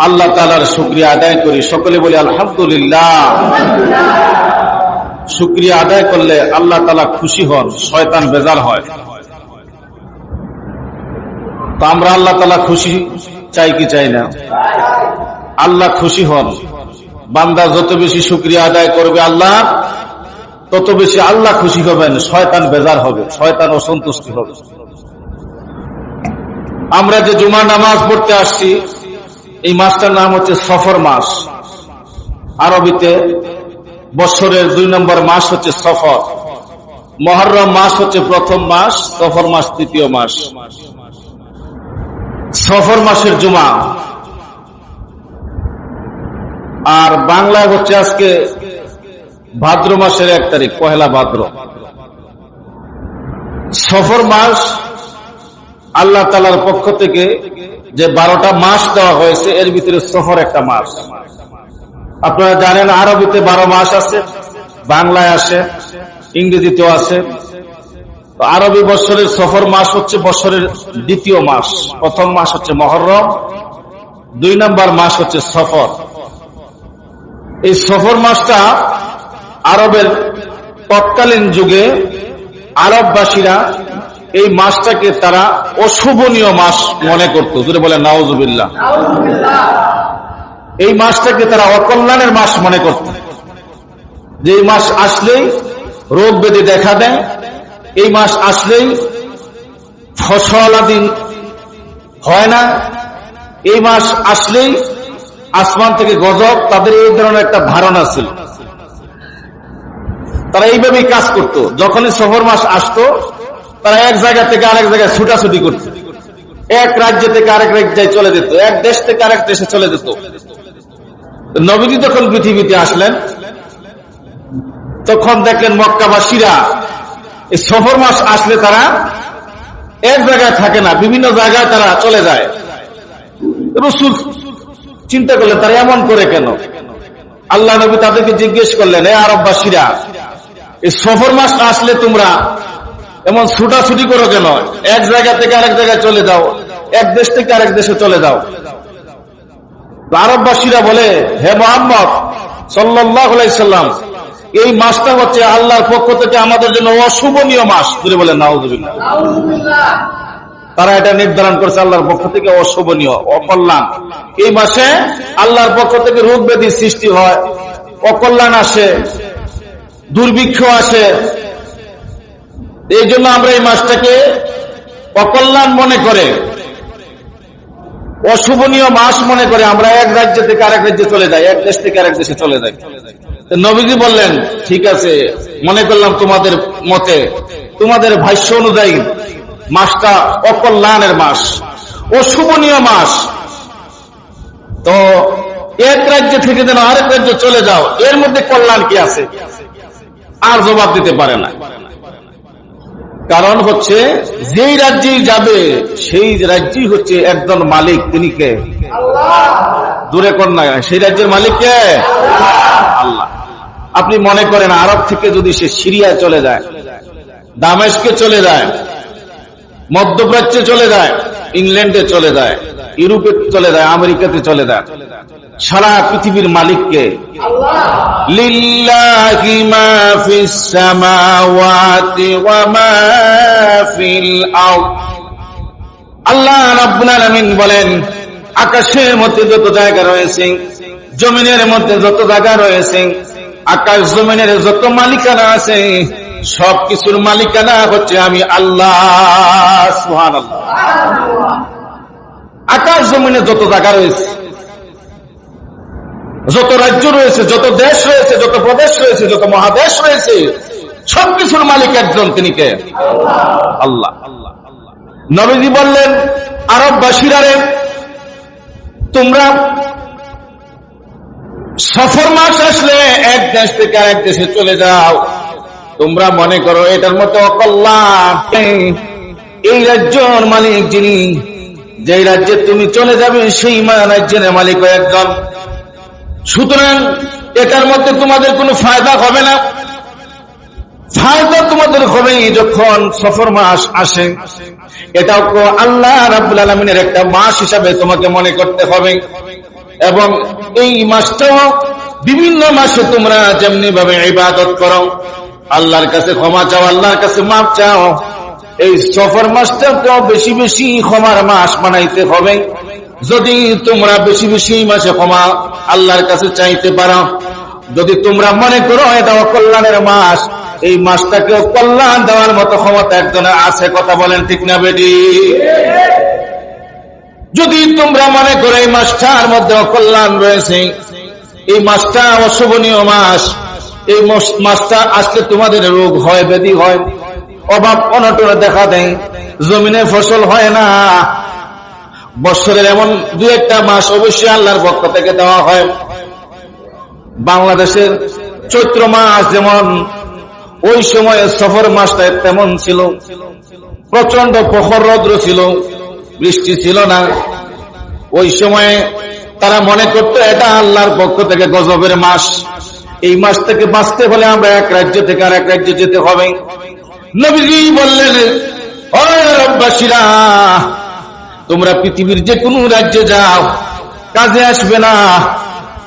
আল্লাহ তালার শুক্রিয়া আদায় করি। সকলে বলি, আলহামদুলিল্লাহ। শুক্রিয়া আদায় করলে আল্লাহ তালা খুশি হন, শয়তান বেজার হয়। তো আমরা আল্লাহ তালা খুশি, চাই কি চাই না? আল্লাহ খুশি হন। বান্দা যত বেশি শুক্রিয়া আদায় করবে আল্লাহ, তত বেশি আল্লাহ খুশি হবেন, শয়তান বেজার হবে, শয়তান অসন্তুষ্টি হবে। আমরা যে জুমা নামাজ পড়তে আসছি এই মাসটার নাম হচ্ছে সফর মাস আরবিতে বছরের দুই নম্বর মাস হচ্ছে সফর। মহরম মাস হচ্ছে প্রথম মাস, সফর মাস তৃতীয় মাস। সফর মাসের জুমা। আর বাংলায় হচ্ছে আজকে ভাদ্র মাসের এক তারিখ, পহেলা ভাদ্র। সফর মাস আল্লাহ তালার পক্ষ থেকে যে বারোটা মাস দেওয়া হয়েছে, এর ভিতরে সফর একটা মাস। আপনারা জানেন, আরবিতে বারো মাস আছে, বাংলায় আসে, ইংরেজিতেও আছে। আরবি বছরের সফর মাস হচ্ছে বছরের দ্বিতীয় মাস। প্রথম মাস হচ্ছে মহরম, দুই নম্বর মাস হচ্ছে সফর। এই সফর মাসটা আরবের তৎকালীন যুগে আরববাসীরা এই মাসটাকে তারা অশুভনীয় মাস মনে করত। যদি বলে নওয়াজুবিল্লাহ এই মাসটাকে তারা অকল্যাণের মাস মনে করত। যে এই মাস আসলেই রোগ বেদে দেখা দেয়, এই মাস আসলেই ফসল আদি হয় না, এই মাস আসলেই আসমান থেকে গজব, তাদের এই ধরনের একটা ধারণা ছিল। তারা এইভাবেই কাজ করত। যখনই সফর মাস আসতো তারা এক জায়গা থেকে আরেক জায়গায় ছুটাছুটি করত এক রাজ্য থেকে আরেক রাজ্যে চলে যেত, এক দেশ থেকে আরেক দেশে চলে যেত। নবীজি যখন পৃথিবীতে আসলেন, তখন দেখলেন মক্কাবাসীরা সফর মাস আসলে তারা এক জায়গায় থাকে না, বিভিন্ন জায়গায় তারা চলে যায়। চিন্তা করলেন, তারা এমন করে কেন? আল্লাহ নবী তাদেরকে জিজ্ঞেস করলেন, এ আরববাসীরা সফর মাস আসলে তোমরা এমন ছুটাছুটি করো কেন? এক জায়গা থেকে আরেক জায়গায় চলে যাও। এক দেশ থেকে আরেক দেশে চলে যাও। আরববাসীরা বলে, হে মোহাম্মদ সাল্লাম, এই মাসটা হচ্ছে আল্লাহর পক্ষ থেকে আমাদের জন্য অশুভনীয় মাস। ধরে বলে নাউজুবিল্লাহ তারা এটা নির্ধারণ করছে আল্লাহর পক্ষ থেকে অশুভনীয়, অকল্যাণ। এই মাসে আল্লাহর পক্ষ থেকে রোগ ব্যাধির সৃষ্টি হয়, অকল্যাণ আসে, দুর্ভিক্ষ আসে এই জন্য আমরা এই মাসটাকে অকল্যাণ মনে করে, অশুভনীয় মাস মনে করে আমরা এক রাজ্য থেকে আরেক রাজ্যে চলে যাই, এক দেশ থেকে আরেক দেশে চলে যাই। নবীজি বললেন, ঠিক আছে, মনে করলাম তোমাদের মতে, তোমাদের ভাষ্য অনুযায়ী মাসটা অকল্যাণের মাস, অশুভনীয় মাস। তো এক রাজ্য থেকে যেন আরেক রাজ্য চলে যাও, এর মধ্যে কল্যাণ কি আছে? আর জবাব দিতে পারে না। কারণ হচ্ছে যেই রাজ্যেই যাবে সেই রাজ্যই হচ্ছে একজন মালিক তিনি কে? দূরে কন্যা সেই রাজ্যের মালিক কে? আল্লাহ। আপনি মনে করেন আরব থেকে যদি সে সিরিয়া চলে যায় দামেশকে চলে যায় মধ্যপ্রাচ্যে চলে যায় ইংল্যান্ডে চলে যায় ইউরোপে চলে যায়, আমেরিকাতে চলে যায়। সারা পৃথিবীর মালিককে লিল্লাহি আল্লাহ রাব্বুল বলেন, আকাশের মধ্যে যত জায়গা রয়েছে, জমিনের মধ্যে যত জায়গা রয়েছে, আকাশ জমিনের যত মালিকানা আছে সব কিছুর মালিকানা হচ্ছে আমি আল্লাহ সুহান আকাশ জমিনে যত জায়গা রয়েছে, যত রাজ্য রয়েছে, যত দেশ রয়েছে, যত প্রদেশ রয়েছে, যত মহাদেশ রয়েছে, সবকিছুর মালিক একজন তিনি কে? আল্লাহ। নবীজি বললেন আরববাসীরারে তোমরা সফর মাস আসলে এক দেশ থেকে আরেক দেশে চলে যাও। তোমরা মনে করো এটার মতো অকল্যাণ। এই রাজ্যর মালিক যিনি যে রাজ্যে তুমি চলে যাবে, সেই রাজ্যের মালিক একজন সুতরাং এটার মধ্যে তোমাদের কোনো ফায়দা হবে না। ফায়দা তোমাদের হবে যখন সফর মাস আসে। এটাও আল্লাহ রাব্বুল আলমিনের একটা মাস হিসাবে তোমাকে মনে করতে হবে। এবং এই মাসটাও বিভিন্ন মাসে তোমরা যেমনি ভাবে ইবাদত করো, আল্লাহর কাছে ক্ষমা চাও, আল্লাহর কাছে মাপ চাও এই সফর মাসটাকেও বেশি বেশি ক্ষমার মাস বানাইতে হবে। যদি তোমরা বেশি বেশি মাসে ক্ষমা আল্লাহর কাছে চাইতে পারো, যদি তোমরা মনে করো এটা কল্যাণের মাস এই মাসটাকেও কল্যাণ দেওয়ার মতো ক্ষমতা একজনের আছে, কথা বলেন ঠিক না বেটি? যদি তোমরা মনে করো, এই মাসটার মধ্যে কল্যাণ রয়েছে এই মাসটা অশোভনীয় মাস, এই মাস- মাসটা আসলে তোমাদের রোগ হয়, ব্যাধি হয়। অভাব অনটনে দেখা দেয়। জমিনে ফসল হয় না। বৎসরের এমন দু একটা মাস অবশ্যই আল্লাহর পক্ষ থেকে দেওয়া হয়। বাংলাদেশের চৈত্র মাস যেমন ওই সময়ে সফর মাসটা তেমন ছিল। প্রচণ্ড প্রখর রৌদ্র ছিল, বৃষ্টি ছিল না। ওই সময়ে তারা মনে করতো, এটা আল্লাহর পক্ষ থেকে গজবের মাস। এই মাস থেকে বাঁচতে হলে আমরা এক রাজ্য থেকে আর এক রাজ্যে যেতে হবে। নবীজি বললেন "ও রব্বাসীরা, তোমরা পৃথিবীর যে কোনো রাজ্যে যাও কাজে আসবে না।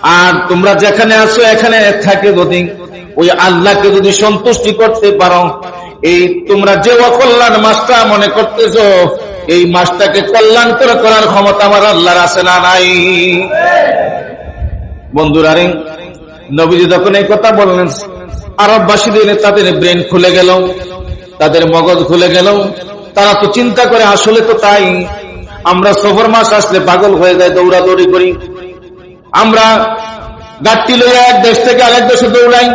আর তোমরা যেখানে আসো এখানে থাকে যদি। ওই আল্লাহকে যদি সন্তুষ্টি করতে পারো এই তোমরা যে অকল্যাণ মাসটা মনে করতেছো এই মাসটাকে কল্যাণ করে করার ক্ষমতা আমার আল্লাহর আছে না নাই? বন্ধুরা রে নবীজি যখন এই কথা বললেন। আরববাসীদের তাদের ব্রেন খুলে গেল। তাদের মগজ খুলে গেল তারা তো চিন্তা করে, আসলে তো তাই। আমরা সফর মাস আসলে পাগল হয়ে যায় দৌড়াদৌড়ি করি। আমরা গাড়টি লইয়া এক দেশ থেকে আরেক দেশে দৌড়াই।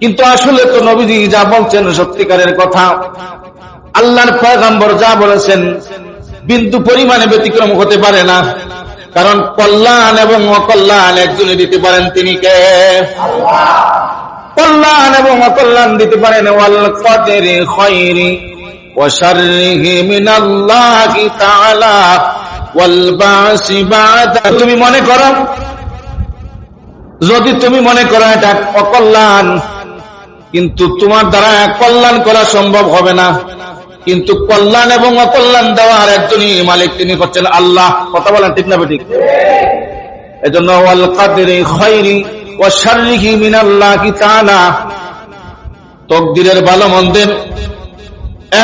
কিন্তু আসলে তো নবীজি যা বলছেন সত্যিকারের কথা, আল্লাহর পয়গাম্বর যা বলেছেন বিন্দু পরিমাণে ব্যতিক্রম হতে পারে না। কারণ কল্যাণ এবং অকল্যাণ একজনে দিতে পারেন তিনি কে? কল্যাণ এবং অকল্যাণ দিতে পারেন। তুমি মনে করো, যদি তুমি মনে করো এটা অকল্যাণ, কিন্তু তোমার দ্বারা কল্যাণ করা সম্ভব হবে না। কিন্তু কল্যাণ এবং অকল্যাণ দেওয়ার একজনই মালিক, তিনি করছেন আল্লাহ। কথা বলেন ঠিক না ঠিক এই জন্য ও শারিহি মিনাল্লাহি তাআলা। তকদিরের ভালো মন্দের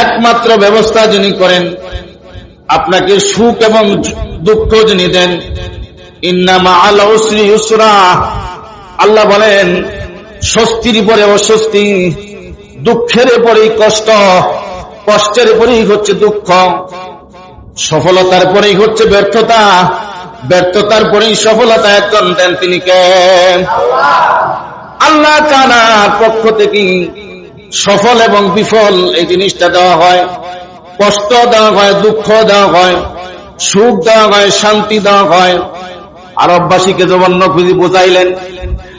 একমাত্র ব্যবস্থা যিনি করেন, আপনাকে সুখ এবং দুঃখ যিনি দেন ইন্নামা আল্লাহ বলেন, স্বস্তির পরে অস্বস্তি, দুঃখের পরেই কষ্ট, কষ্টের পরেই হচ্ছে দুঃখ, সফলতার পরেই হচ্ছে ব্যর্থতা। ব্যর্থতার পরেই সফলতা একজন দেন তিনি কে? আল্লাহ তাআলার পক্ষ থেকে সফল এবং বিফল এই জিনিসটা দেওয়া হয়। কষ্ট দেওয়া হয়, দুঃখ দেওয়া হয়, সুখ দেওয়া হয়, শান্তি দেওয়া হয়। আরববাসীকে যখন নকুজি বোঝাইলেন,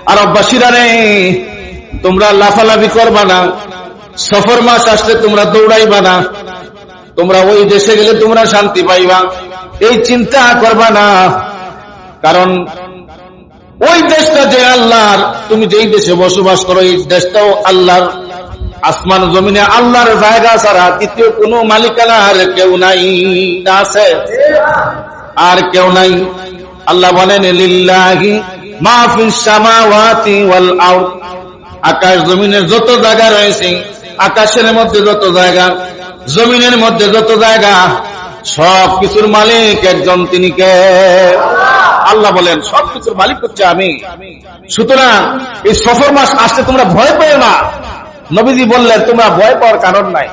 আরববাসীরা রে, তোমরা লাফালাফি করবা না। সফর মাস আসলে তোমরা দৌড়াইবা না। তোমরা ওই দেশে গেলে তোমরা শান্তি পাইবা। এই চিন্তা করবা না। কারণ ওই দেশটা যে আল্লাহর, তুমি যেই দেশে বসবাস করো, এই দেশটাও আল্লাহর। আসমান জমিনে আল্লাহর জায়গা ছাড়া দ্বিতীয় কোন মালিকানা আর কেউ নাই। আছে? আর কেউ নাই। আল্লাহ বলেন আরদ। আকাশ জমিনের যত জায়গা রয়েছে, আকাশের মধ্যে যত জায়গা, জমিনের মধ্যে যত জায়গা সব কিছুর মালিক একজন তিনি কে? আল্লাহ বলেন সব কিছুর মালিক হচ্ছে আমি। সুতরাং এই সফর মাস আসলে তোমরা ভয় পেও না। নবীজি বললেন, তোমরা ভয় পাওয়ার কারণ নাই।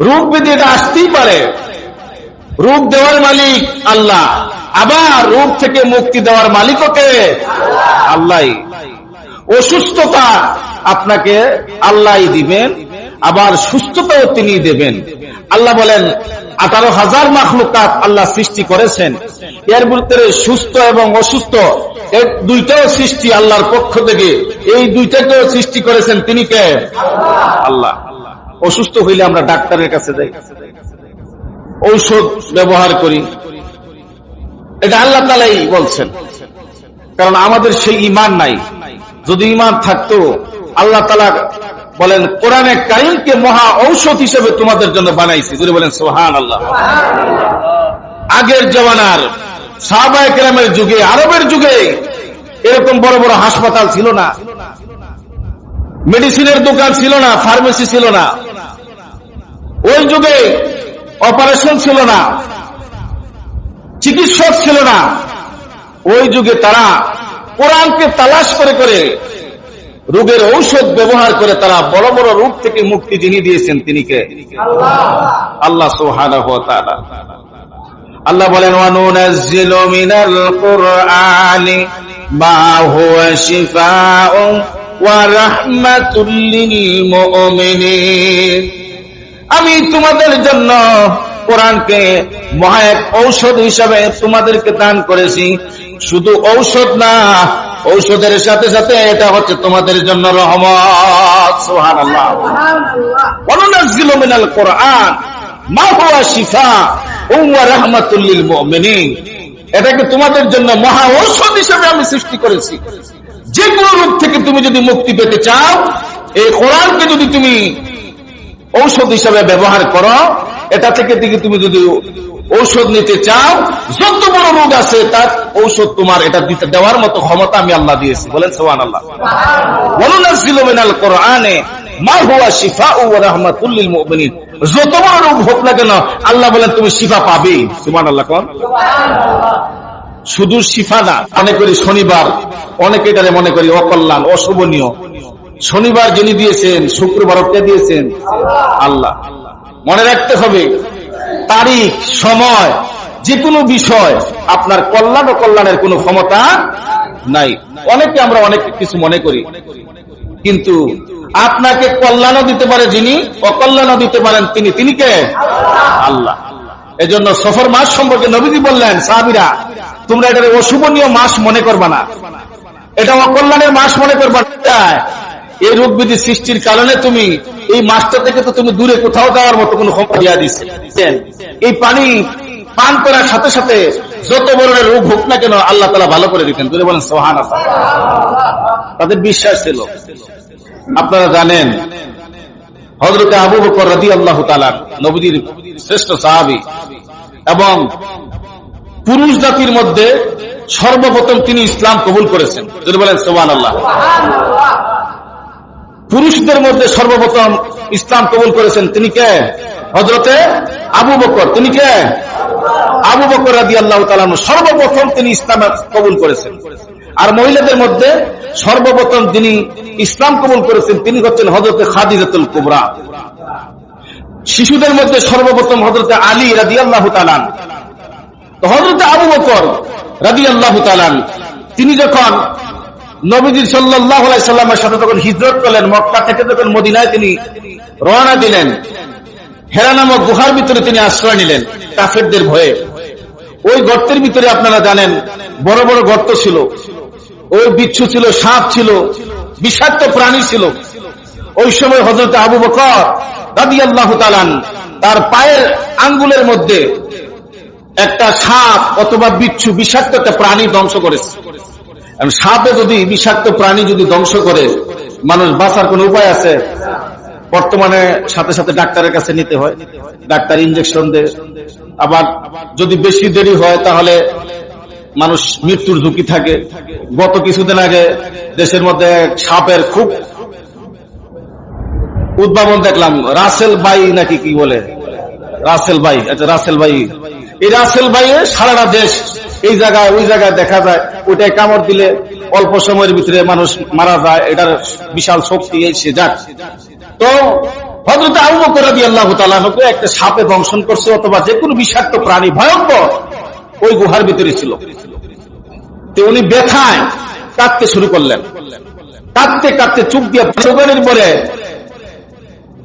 রোগ বিধি এটা আসতেই পারে। রোগ দেওয়ার মালিক আল্লাহ। আবার রোগ থেকে মুক্তি দেওয়ার মালিকও কে আল্লাহ অসুস্থতা আপনাকে আল্লাহ দিবেন, আবার সুস্থতাও তিনি দেবেন। আল্লাহ বলেন, আঠারো হাজার মাখলুকাত আল্লাহ সৃষ্টি করেছেন। এর ভিতরে সুস্থ এবং অসুস্থ দুইটাও সৃষ্টি আল্লাহর পক্ষ থেকে। এই দুইটাকেও সৃষ্টি করেছেন তিনি কে? আল্লাহ। অসুস্থ হইলে আমরা ডাক্তারের কাছে যাই। ঔষধ ব্যবহার করি। এটা আল্লাহ তালাই বলছেন। কারণ আমাদের সেই ইমান নাই। যদি ইমান থাকতো, আল্লাহ তালা বলেন, কোরআনে কারিমকে মহা ঔষধ হিসেবে তোমাদের জন্য বানাইছি। যদি বলেন সোহান আল্লাহ আগের জমানার সাহাবায়ে কেরামের যুগে, আরবের যুগে এরকম বড় বড় হাসপাতাল ছিল না। মেডিসিনের দোকান ছিল না, ফার্মেসি ছিল না। ওই যুগে অপারেশন ছিল না, চিকিৎসক ছিল না। ওই যুগে তারা কোরআনকে তালাশ করে করে রোগের ঔষধ ব্যবহার করে তারা বড় বড় রোগ থেকে মুক্তি যিনি দিয়েছেন তিনি কে? আল্লাহ তাআলা। আল্লাহ বলেন আমি তোমাদের জন্য কোরআনকে মহা এক ঔষধ হিসাবে তোমাদেরকে দান করেছি। শুধু ঔষধ না ঔষধের সাথে সাথে এটা হচ্ছে তোমাদের জন্য রহমত। ওয়ানুনাজ্জিলু মিনাল কোরআন। মা হুয়া শিফা ওয়া রাহমাতুল মুমিনিন। এটাকে তোমাদের জন্য মহা ঔষধ হিসেবে আমি সৃষ্টি করেছি? যে কোনো রোগ থেকে তুমি যদি মুক্তি পেতে চাও এই কোরআনকে যদি তুমি ঔষধ হিসাবে ব্যবহার করো এটা থেকে থেকে তুমি যদি ঔষধ নিতে চাও, যত বড় রোগ আছে তার ঔষধ তোমার এটা দিতে দেওয়ার মতো ক্ষমতা আমি আল্লাহ দিয়েছি। বলেন সোহান আল্লাহ কোরআনে বলেন কোন? শুধু শিফা না করি শনিবার মনে করি শনিবার যিনি দিয়েছেন, শুক্রবার কে দিয়েছেন? আল্লাহ। মনে রাখতে হবে তারিখ, সময় যে কোনো বিষয়, আপনার কল্যাণ ও কল্যাণের কোনো ক্ষমতা নাই। অনেকে আমরা অনেক কিছু মনে করি। কিন্তু আপনাকে কল্যাণও দিতে পারে যিনি, অকল্যাণও দিতে পারেন তিনি। তিনি কে? আল্লাহ। এজন্য সফর মাস সম্পর্কে নবীজি বললেন, সাহাবিরা, তোমরা এটা অশুভনীয় মাস মনে করবা না। এটা অকল্যাণের মাস মনে করবা না। এই রোগ বিধি সৃষ্টির কারণে তুমি এই মাসটা থেকে তো তুমি দূরে কোথাও যাওয়ার মতো কোনো ক্ষমতা দিয়া দিচ্ছে এই পানি পান করার সাথে সাথে যত বড় রোগ হোক না কেন আল্লাহ তালা ভালো করে দিতেন। তুমি বলেন সোহান তাদের বিশ্বাস ছিল। আপনারা জানেন হজরতে আবু বকর রাদি আল্লাহ তালার নবীর শ্রেষ্ঠ সাহাবি, এবং পুরুষ জাতির মধ্যে সর্বপ্রথম তিনি ইসলাম কবুল করেছেন। যদি বলেন সোহান আল্লাহ পুরুষদের মধ্যে সর্বপ্রথম ইসলাম কবুল করেছেন তিনি কে? হজরতে আবু বকর, তিনি কে? আবু বকর রাদি আল্লাহ সর্বপ্রথম তিনি ইসলাম কবুল করেছেন। আর মহিলাদের মধ্যে সর্বপ্রথম যিনি ইসলাম কবুল করেছেন, তিনি হচ্ছেন হজরতে খাদিজাতুল কুবরা। শিশুদের মধ্যে সর্বপ্রথম হজরতে আলী রাদি আল্লাহ হজরতে আবু বকর রাদি আল্লাহ তিনি যখন নবীজি সাল্লাহ সাল্লামের সাথে তখন হিজরত করলেন, মক্কা থেকে যখন মদিনায় তিনি রওনা দিলেন হেরা নামক গুহার ভিতরে তিনি আশ্রয় নিলেন, কাফেরদের ভয়ে। ওই গর্তের ভিতরে আপনারা জানেন, বড় বড় গর্ত ছিল। ওই বিচ্ছু ছিল, সাপ ছিল, বিষাক্ত প্রাণী ছিল। ওই সময় হজরত আবু বকর রাদি আল্লাহ তালান তার পায়ের আঙ্গুলের মধ্যে একটা সাপ অথবা বিচ্ছু বিষাক্ত একটা প্রাণী ধ্বংস করেছে। সাপে যদি বিষাক্ত প্রাণী যদি ধ্বংস করে, মানুষ বাঁচার কোন উপায় আছে? বর্তমানে সাথে সাথে ডাক্তারের কাছে নিতে হয়। ডাক্তার ইঞ্জেকশন দেয়। আবার যদি বেশি দেরি হয়, তাহলে মানুষ মৃত্যুর ঝুঁকি থাকে। গত কিছুদিন আগে দেশের মধ্যে সাপের খুব উদ্ভাবন দেখলাম। রাসেল বাই নাকি কি বলে? রাসেল বাই আচ্ছা রাসেল বাই। এই রাসেল বাইয়ে সারাটা দেশ এই জায়গায়, ওই জায়গায় দেখা যায় ওইটাই কামড় দিলে অল্প সময়ের ভিতরে মানুষ মারা যায়। এটার বিশাল শক্তি এসে যাক তো হজরত আবু বকর আল্লাহ তালাহকে একটা সাপে দংশন করছে অথবা যে কোনো বিষাক্ত প্রাণী, ভয়ঙ্কর, ওই গুহার ভিতরে ছিল। উনি ব্যথায় কাঁদতে শুরু করলেন। কাঁদতে কাঁদতে চুপ দিয়ে পরে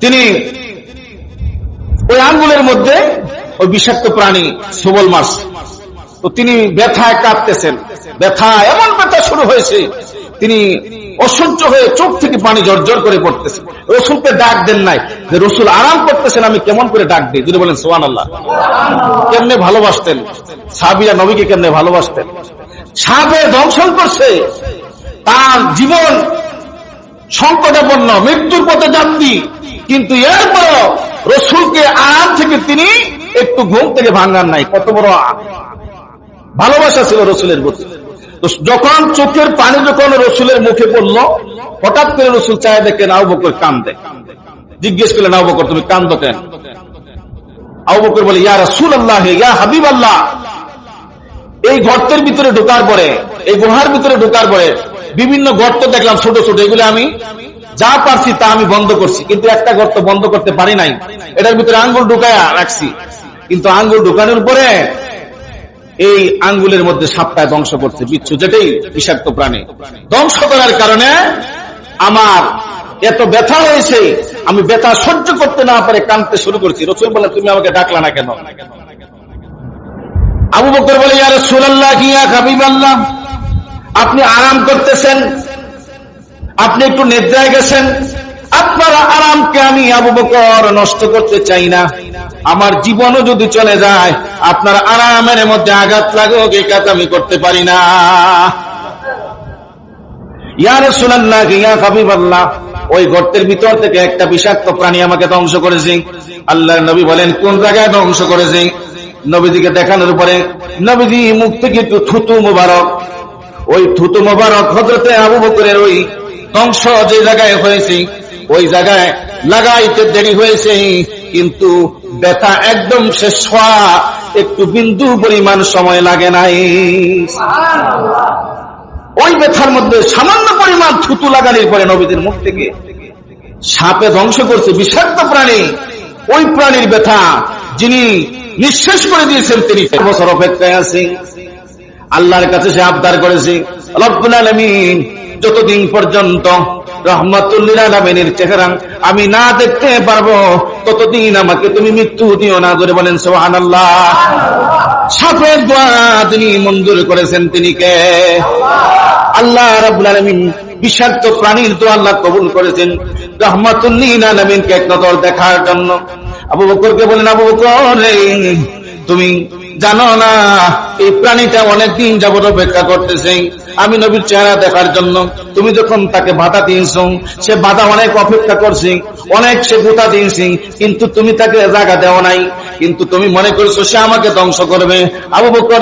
তিনি ওই আঙ্গুলের মধ্যে ওই বিষাক্ত প্রাণী সবল মাছ। তো তিনি ব্যথায় কাঁদতেছেন। ব্যথা, এমন ব্যথা শুরু হয়েছে তিনি অসহ্য হয়ে চোখ থেকে পানি জর্জর করে পড়তেছে। রসুলকে ডাক দেন নাই যে, রসুল, আরাম করতেছেন, আমি কেমন করে ডাক দিই? যদি বলেন সোহান আল্লাহ কেমনে ভালোবাসতেন? সাবিরা নবীকে কেমনে ভালোবাসতেন? সাপে দংশন করছে। তার জীবন সংকটাপন্ন, মৃত্যুর পথে যাত্রী। কিন্তু এরপরও রসুলকে আরাম থেকে তিনি একটু ঘুম থেকে ভাঙ্গান নাই। কত বড় ভালোবাসা ছিল রসুলের প্রতি। যখন চোখের পানি যখন রসুলের মুখে পড়ল, হঠাৎ করে রসুল চায় দেখে নাও বকর কান্দে। জিজ্ঞেস করলেন, আবু বকর, তুমি কান্দো কেন? আবু বকর বলে, ইয়া রাসূল আল্লাহ ইয়া হাবিব আল্লাহ এই গর্তের ভিতরে ঢোকার পরে, এই গুহার ভিতরে ঢোকার পরে বিভিন্ন গর্ত দেখলাম, ছোট ছোট, এগুলো আমি যা পারছি তা আমি বন্ধ করছি। কিন্তু একটা গর্ত বন্ধ করতে পারি নাই। এটার ভিতরে আঙ্গুল ঢুকায় রাখছি। কিন্তু আঙ্গুল ঢুকানোর পরে এই আঙ্গুলের মধ্যে সাপটায় ধ্বংস করছে, বিচ্ছু, যেটাই বিষাক্ত প্রাণী। ধ্বংস করার কারণে আমার এত ব্যথা হয়েছে, আমি ব্যথা সহ্য করতে না পারে কানতে শুরু করছি। রসুল বলে, তুমি আমাকে ডাকলা না কেন? আবু বকর বলে, ইয়া রাসূলুল্লাহ ইয়া হাবিবাল্লাহ? আপনি আরাম করতেছেন, আপনি একটু নিদ্রায় গেছেন আপনার আরামকে আমি আবু বকর নষ্ট করতে চাই না। আমার জীবনও যদি চলে যায়, আপনার আরামের মধ্যে আঘাত লাগুক এই কাজ আমি করতে পারি না। ইয়া রাসূলুল্লাহ, ইয়া হাবিবাল্লাহ, ওই গর্তের ভিতর থেকে একটা বিষাক্ত প্রাণী আমাকে ধ্বংস করেছে। আল্লাহর নবী বলেন, কোন জায়গায় ধ্বংস করেছে? নবীদিকে দেখানোর পরে, নবীজি মুখ থেকে একটু থুতু মুবারক। ওই থুতু মুবারক হজরতে আবু বকরের ওই ধ্বংস যে জায়গায় হয়েছে ওই জায়গায় লাগাইতে দেরি হয়েছে, কিন্তু ব্যথা একদম শেষ হওয়া একটু বিন্দু পরিমাণ সময় লাগে নাই। ওই ব্যথার মধ্যে সামান্য পরিমাণ থুতু লাগানোর পরে নবীদের মুখ থেকে সাপে ধ্বংস করছে বিষাক্ত প্রাণী। ওই প্রাণীর ব্যথা যিনি নিঃশেষ করে দিয়েছেন, তিনি বছর অপেক্ষায় আছেন। আল্লাহর কাছে সে আবদার করেছে, রব্বুল আলামিন, যতদিন পর্যন্ত রহমাতুল্লিল চেহারা, আমি না দেখতে পারব। ততদিন আমাকে তুমি মৃত্যু দিও না করে বলেন সোহান আল্লাহ সাপের দোয়া তিনি মঞ্জুর করেছেন তিনি কে? আল্লাহ রাব্বুল আলামিন বিষাক্ত প্রাণীর তো আল্লাহ কবুল করেছেন। রহমাতুল্লিল আলমিনকে এক নজর দেখার জন্য। আবু বকরকে বলেন, আবু বকর তুমি জানো না, এই প্রাণীটা অনেকদিন যাবত অপেক্ষা করতেছে। আমি নবীর চেহারা দেখার জন্য। তুমি যখন তাকে বাধা দিয়েছ, সে বাধা অনেক অপেক্ষা করছে, অনেক সে গোতা দিয়েছি, কিন্তু তুমি তাকে জায়গা দেওয়া নাই। কিন্তু তুমি মনে করছ সে আমাকে ধ্বংস করবে। আবু বকর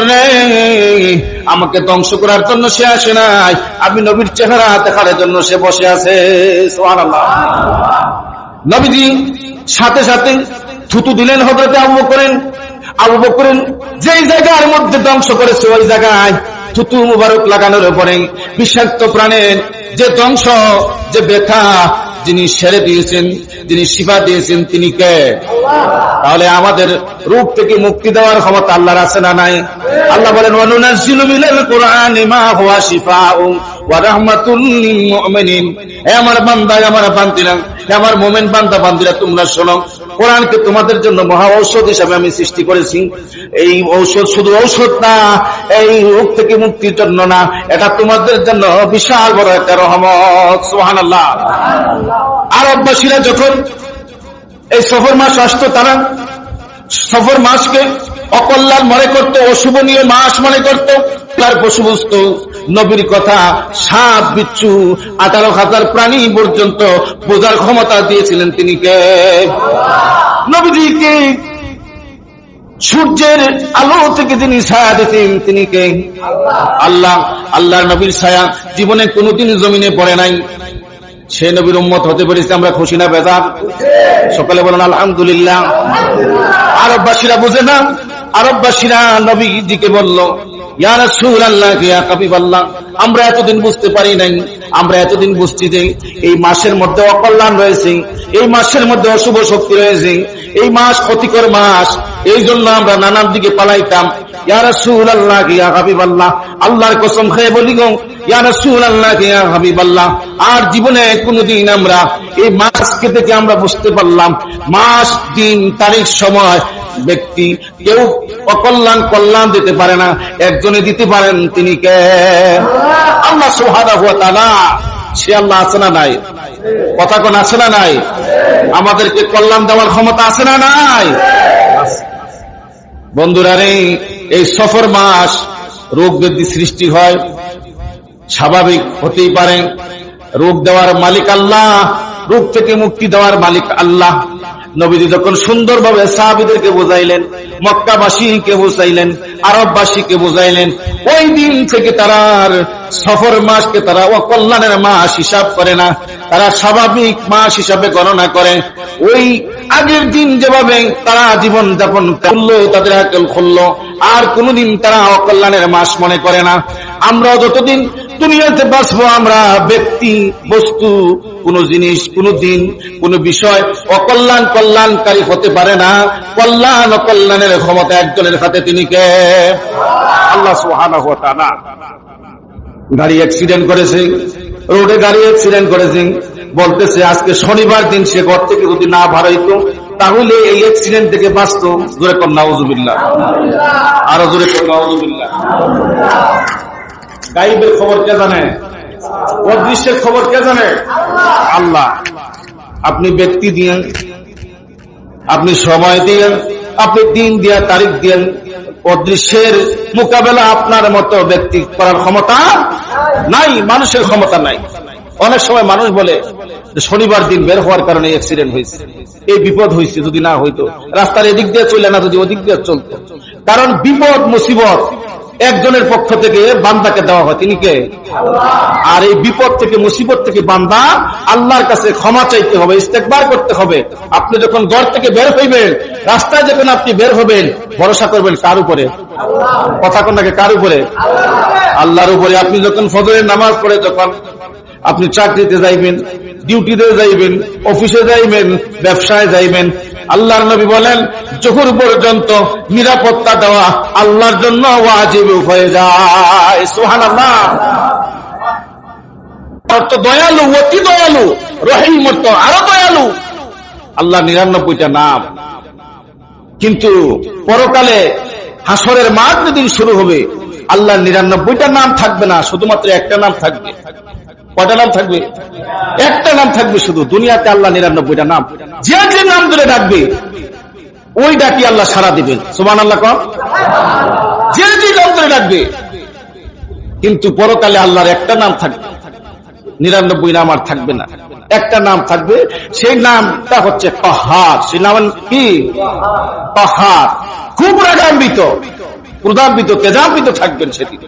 আমাকে ধ্বংস করার জন্য সে আসে নাই। আমি নবীর চেহারা দেখার জন্য সে বসে আছে। নবীজি সাথে সাথে থুতু দিলেন হজরতে আবু করেন আবু বকরেন যেই জায়গার মধ্যে ধ্বংস করেছে, ওই জায়গায় থুতু মুবারক লাগানোর পরে বিষাক্ত প্রাণের যে ধ্বংস, যে ব্যথা, যিনি সেরে দিয়েছেন, যিনি শিফা দিয়েছেন, তিনি কে? তাহলে আমাদের রূপ থেকে মুক্তি দেওয়ার ক্ষমতা আল্লাহর আছে না নাই? আল্লাহ বলেন আমার বান্দা আমার বান্দিরা আমার মুমিন বান্দা, বান্দিরা, তোমরা শোনো। কোরআনকে তোমাদের জন্য মহা ঔষধ হিসাবে আমি সৃষ্টি করেছি। এই ঔষধ শুধু ঔষধ না, এই রোগ থেকে মুক্তির জন্য না, এটা তোমাদের জন্য বিশাল বড় একটা রহমত, সুবহানাল্লাহ। আরববাসীরা যখন এই সফর মাস আসতো, তারা সফর মাসকে অকল্যাণ মনে করত, অশুভনীয় মাস মনে করত। তার পশু বস্তু নবীর কথা সাপ, বিচ্ছু, আঠারো হাজার প্রাণী পর্যন্ত বোঝার ক্ষমতা দিয়েছিলেন তিনি কে? নবীজিকে সূর্যের আলো থেকে যিনি ছায়া দিতেন তিনি কে? আল্লাহ। আল্লাহর নবীর ছায়া জীবনে কোনোদিন জমিনে পড়ে নাই। সে নবীর উম্মত হতে পেরেছে আমরা খুশি না বেদার সকালে বলেন, আলহামদুলিল্লাহ। আরববাসীরা বুঝে না? আরববাসীরা নবীজিকে বলল আমরা এতদিন বুঝতে পারি নাই, আমরা এতদিন বুঝছি যে এই মাসের মধ্যে অকল্যাণ রয়েছে, এই মাসের মধ্যে অশুভ শক্তি রয়েছে, এই মাস ক্ষতিকর মাস, এই জন্য আমরা নানান দিকে পালাইতাম। আল্লাহর কসম খেয়ে বলি গো আর জীবনে কোনদিন আমরা এই মাসকে থেকে আমরা বুঝতে পারলাম, মাস, দিন, তারিখ, সময় ব্যক্তি কেউ অকল্যাণ কল্যাণ দিতে পারে না, একজনে দিতে পারেন তিনি কে? আল্লাহ সুবহানাহু ওয়া তাআলা, সে আল্লাহ আছে না নাই? কথা কোন আছে না নাই? আমাদেরকে কল্যাণ দেওয়ার ক্ষমতা আছে না নাই? বন্ধুরা রে, এই সফর মাস রোগ ব্যাধি সৃষ্টি হয়, স্বাভাবিক হতেই পারে। রোগ দেওয়ার মালিক আল্লাহ রোগ থেকে মুক্তি দেওয়ার মালিক আল্লাহ। নবীজি যখন সুন্দরভাবে সাহাবিদেরকে বোঝাইলেন, মক্কাবাসীকে বোঝাইলেন, আরববাসীকে বোঝাইলেন, ওই দিন থেকে তারা আর সফর মাসকে তারা অকল্যাণের মাস হিসাব করে না। তারা স্বাভাবিক মাস হিসাবে গণনা করে। ওই আগের দিন যেভাবে তারা জীবন যাপন করল, তাদের আকেল খুললো, আর কোনোদিন তারা অকল্যাণের মাস মনে করে না। আমরা যতদিন দুনিয়াতে বাঁচবো আমরা ব্যক্তি, বস্তু, কোন জিনিস, কোন দিন, কোন বিষয়। অকল্যাণ কল্যাণকারী হতে পারে না। কল্যাণ অকল্যাণের ক্ষমতা একজনের হাতে তিনি কে? আল্লাহ সুবহানাহু ওয়া তাআলা। গাড়ি অ্যাক্সিডেন্ট করেছে। রোডে গাড়ি অ্যাক্সিডেন্ট করেছে। বলতেছে, আজকে শনিবার দিন সে ঘর থেকে যদি না ভাড়াইতো তাহলে এই অ্যাক্সিডেন্ট থেকে বাঁচত। জোরে কর, নাউজুবিল্লাহ। আরও জোরে নাউজুবিল্লাহ। গাইবের খবর কে জানে? অদৃশ্যের খবর কে জানে? আল্লাহ। আপনি ব্যক্তি দিয়েন আপনি সময় দিয়েন আপনি দিন দিয়া, তারিখ দিয়েন অদৃশ্যের মোকাবেলা আপনার মতো ব্যক্তি করার ক্ষমতা নাই, মানুষের ক্ষমতা নাই। অনেক সময় মানুষ বলে শনিবার দিন বের হওয়ার কারণে অ্যাক্সিডেন্ট হয়েছে। এই বিপদ হয়েছে, যদি না হইতো। রাস্তার এদিক দিয়ে চলে না, যদি ওদিক দিয়ে চলতো। কারণ বিপদ, মুসিবত একজনের পক্ষ থেকে বান্দাকে দেওয়া হয়। তিনি কে? আর এই বিপদ থেকে, মুসিবত থেকে বান্দা আল্লাহর কাছে ক্ষমা চাইতে হবে, ইস্তেকবার করতে হবে। আপনি যখন ঘর থেকে বের হইবেন, রাস্তায় যখন আপনি বের হবেন, ভরসা করবেন কার উপরে? কথা কন্যাকে কার উপরে? আল্লাহর উপরে। আপনি যখন ফজরের নামাজ পড়ে, যখন আপনি চাকরিতে যাইবেন ডিউটিতে যাইবেন অফিসে যাইবেন, ব্যবসায় যাইবেন আল্লাহর নবী বলেন, জহুর পর্যন্ত নিরাপত্তা দেওয়া আল্লাহর জন্য ওয়াজিব হয়ে যায়। সুহান দয়ালু, অতি দয়ালু, রহিম অর্থ আরও দয়ালু। আল্লাহ নিরানব্বইটা নাম। কিন্তু পরকালে হাসরের মাঠ যেদিন শুরু হবে আল্লাহ নিরানব্বইটা নাম থাকবে না, শুধুমাত্র একটা নাম থাকবে। কয়টা নাম থাকবে? একটা নাম থাকবে শুধু, দুনিয়াতে আল্লাহ নিরানব্বইটা নাম। যে যে নাম ধরে ডাকবে, ওই ডাকি আল্লাহ সারা দিবেন। সুমান আল্লাহ কম যে যে নাম ধরে ডাকবে, কিন্তু পরকালে আল্লাহর একটা নাম থাকবে। নিরানব্বই নাম আর থাকবে না। একটা নাম থাকবে, সেই নামটা হচ্ছে পাহাড়। সেই নাম কি? পাহাড়। খুব রাগান্বিত। প্রদান্বিত তেজান্বিত থাকবেন সেদিন।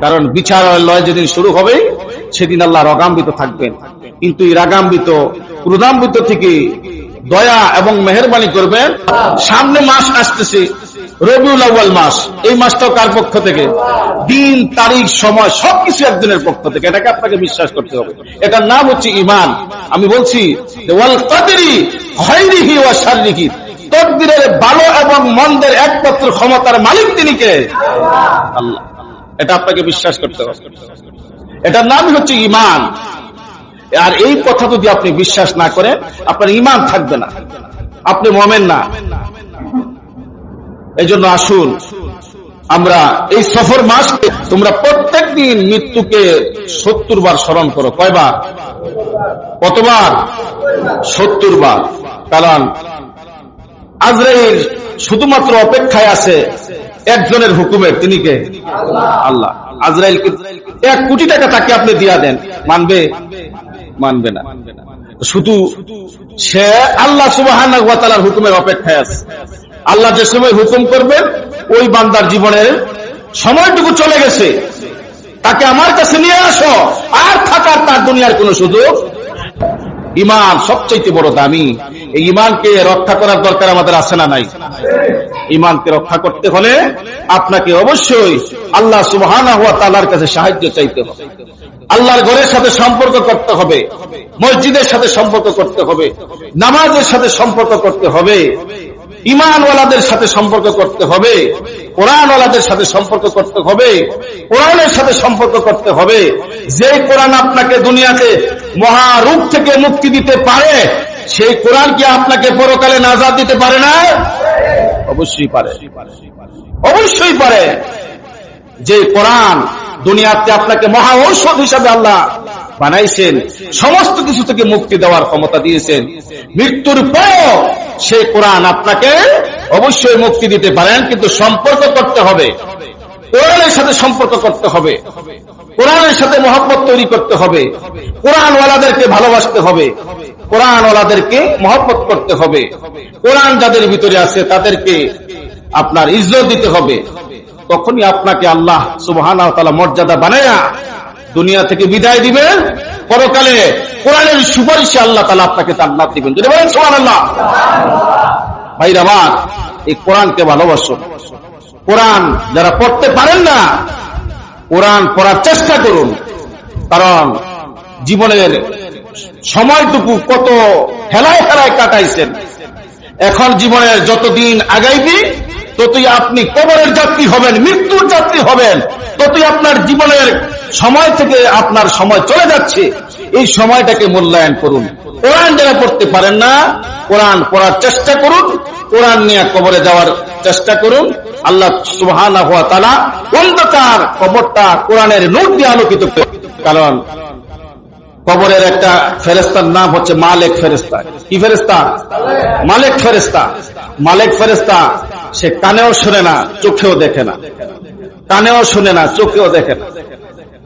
কারণ বিচারালয় যেদিন শুরু হবে, সেদিন আল্লাহ রগাম্বিত থাকবেন। কিন্তু এই রাগাম্বিত, ক্রোধাম্বিত থেকে দয়া এবং মেহরবানি করবেন। সামনে মাস আসতেছে, রবিউল আউ্বাল মাস। এই মাসটাও কার পক্ষ থেকে? দিন, তারিখ, সময়, সবকিছু একজনের পক্ষ থেকে। এটাকে আপনাকে বিশ্বাস করতে হবে। এটার নাম হচ্ছে ইমান আমি বলছি তকদিরের ভালো এবং মন্দের একমাত্র ক্ষমতার মালিক তিনি কে? আল্লাহ। এটা আপনাকে বিশ্বাস করতে হবে। এটার নামই হচ্ছে ইমান আর এই কথা যদি আপনি বিশ্বাস না করেন, আপনার ইমান থাকবে না। আপনি মমেন না। এই জন্য আসুন, আমরা এই সফর মাসকে তোমরা প্রত্যেক দিন মৃত্যুকে সত্তর বার স্মরণ করো। কয়বার? কতবার? সত্তর বার। কারণ আজরাইল শুধুমাত্র অপেক্ষায় আছে একজনের হুকুমের, তিনি কে? আল্লাহ। আজরাইল এক কোটি টাকা তাকে আপনি দিয়া দেন। মানবে? মানবে না। শুধু সে আল্লাহ সুবাহ হুকুমের অপেক্ষায় আছে। আল্লাহ যে সময় হুকুম করবেন ওই বান্দার জীবনের সময়টুকু চলে গেছে। তাকে আমার কাছে নিয়ে আসো। আর থাকার তার দুনিয়ার কোন সুযোগ? ইমান সবচেয়ে বড় দামি। এই ইমানকে রক্ষা করার দরকার আমাদের আছে না নাই? ইমানকে রক্ষা করতে হলে আপনাকে অবশ্যই আল্লাহ সুবহানা হুয়া তালার কাছে সাহায্য চাইতে হবে। আল্লাহর ঘরের সাথে সম্পর্ক করতে হবে, মসজিদের সাথে সম্পর্ক করতে হবে, নামাজের সাথে সম্পর্ক করতে হবে, ইমানওয়ালাদের সাথে সম্পর্ক করতে হবে, কোরআনওয়ালাদের সাথে সম্পর্ক করতে হবে, কোরআনের সাথে সম্পর্ক করতে হবে। যে কোরআন আপনাকে দুনিয়াতে মহারূপ থেকে মুক্তি দিতে পারে সেই কোরআন কি আপনাকে পরকালে নাজাদ দিতে পারে না? অবশ্যই পারে। অবশ্যই পারে। যে কোরআন দুনিয়াতে আপনাকে মহা ঔষধ হিসাবে আল্লাহ বানাইছেন, সমস্ত কিছু থেকে মুক্তি দেওয়ার ক্ষমতা দিয়েছেন। মৃত্যুর পর সেই কোরআন আপনাকে অবশ্যই মুক্তি দিতে পারেন, কিন্তু সম্পর্ক করতে হবে। কোরআনের সাথে সম্পর্ক করতে হবে। কোরআনের সাথে মহব্বত তৈরি করতে হবে। কোরআনওয়ালাদেরকে ভালোবাসতে হবে। কোরআনওয়ালাদেরকে মহব্বত করতে হবে। কোরআন যাদের ভিতরে আছে, তাদেরকে আপনার ইজ্জত দিতে হবে। তখনই আপনাকে আল্লাহ সুবহান মর্যাদা বানায়া দুনিয়া থেকে বিদায় দিবেন পরকালে কোরআনের সুপারিশে আল্লাহ তালা আপনাকে জান্নাত দিবেন। যদি বলেন সোহান আল্লাহ ভাইরা আমার, এই কোরআনকে ভালোবাসো। কোরআন যারা পড়তে পারেন না, কোরআন পড়ার চেষ্টা করুন। কারণ জীবনের সময়টুকু কত হেলায় হেলায় কাটাইছেন। এখন জীবনের যতদিন আগাইবি, ততই আপনি কবরের যাত্রী হবেন, মৃত্যুর যাত্রী হবেন। ততই আপনার জীবনের সময় থেকে আপনার সময় চলে যাচ্ছে। এই সময়টাকে মূল্যায়ন করুন। কোরআন যারা পড়তে পারেন না, কোরআন পড়ার চেষ্টা করুন, কোরআন নিয়ে কবরে যাওয়ার চেষ্টা করুন। আল্লাহ সুহান অন্ধকার কবরটা কোরআনের নোট দিয়ে আলোকিত কারণ কবরের একটা ফেরেস্তার নাম হচ্ছে মালেক ফেরেস্তা কি ফেরেস্তা মালেক ফেরেস্তা মালেক ফেরেস্তা সে কানেও শুনে না, চোখেও দেখে না। কানেও শুনে না, চোখেও দেখে না।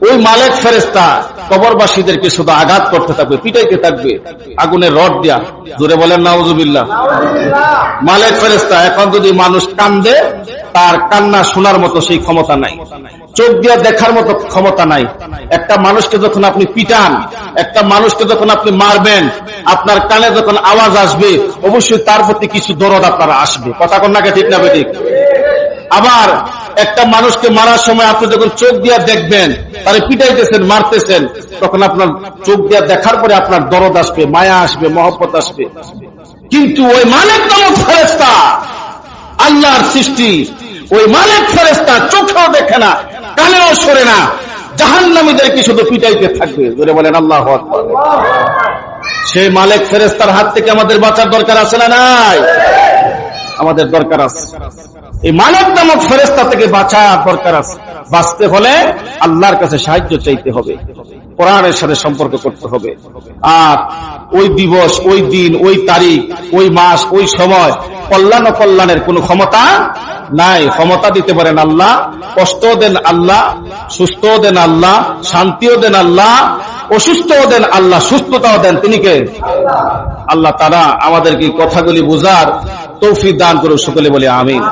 ওই মালেক ফেরেস্তা কবরবাসীদেরকে শুধু আঘাত করতে থাকবে, পিটাইতে থাকবে, আগুনের রড দিয়া। জোরে বলেন, নাউজুবিল্লাহ। মালেক ফেরেস্তা এখন যদি মানুষ কান্দে, তার কান্না শোনার মতো সেই ক্ষমতা নাই। চোখ দিয়ে দেখার মতো ক্ষমতা নাই। একটা মানুষকে যখন আপনি পিটান, একটা মানুষকে যখন আপনি মারবেন, আপনার কানে যখন আওয়াজ আসবে, অবশ্যই তার প্রতি কিছু দরদ আপনার আসবে। কথা কন্যাকে ঠিক না বেদিক আবার একটা মানুষকে মারার সময় আপনি যখন চোখ দিয়া দেখবেন তারে পিটাইতেছেন, মারতেছেন, তখন আপনার চোখ দিয়া দেখার পরে আপনার দরদ আসবে, মায়া আসবে, মহব্বত আসবে। কিন্তু ওই মালিক নামক ফেরেস্তা আল্লাহর সৃষ্টি, ওই মালিক ফেরেস্তা চোখেও দেখে না, কানেও সরে না জাহান নামীদেরকে শুধু পিটাইতে থাকবে? জোরে বলেন, আল্লাহ সেই মালিক ফেরেস্তার হাত থেকে আমাদের বাঁচার দরকার আছে না নাই? আমাদের দরকার আছে। এই মানব নামক ফেরেস্তা থেকে বাঁচার দরকার আছে। বাঁচতে হলে আল্লাহর কাছে সাহায্য চাইতে হবে। কোরআনের সাথে সম্পর্ক করতে হবে। আর ওই দিবস, ওই দিন, ওই তারিখ, ওই মাস, ওই সময় কল্যাণ কল্যাণের কোন ক্ষমতা নাই। ক্ষমতা দিতে পারেন আল্লাহ কষ্ট দেন আল্লাহ সুস্থ দেন আল্লাহ, শান্তিও দেন আল্লাহ, অসুস্থও দেন আল্লাহ, সুস্থতাও দেন। তিনি কে? আল্লাহ তারা আমাদেরকে কথাগুলি বুঝার তৌফিক দান করুক সকলে বলে আমিন।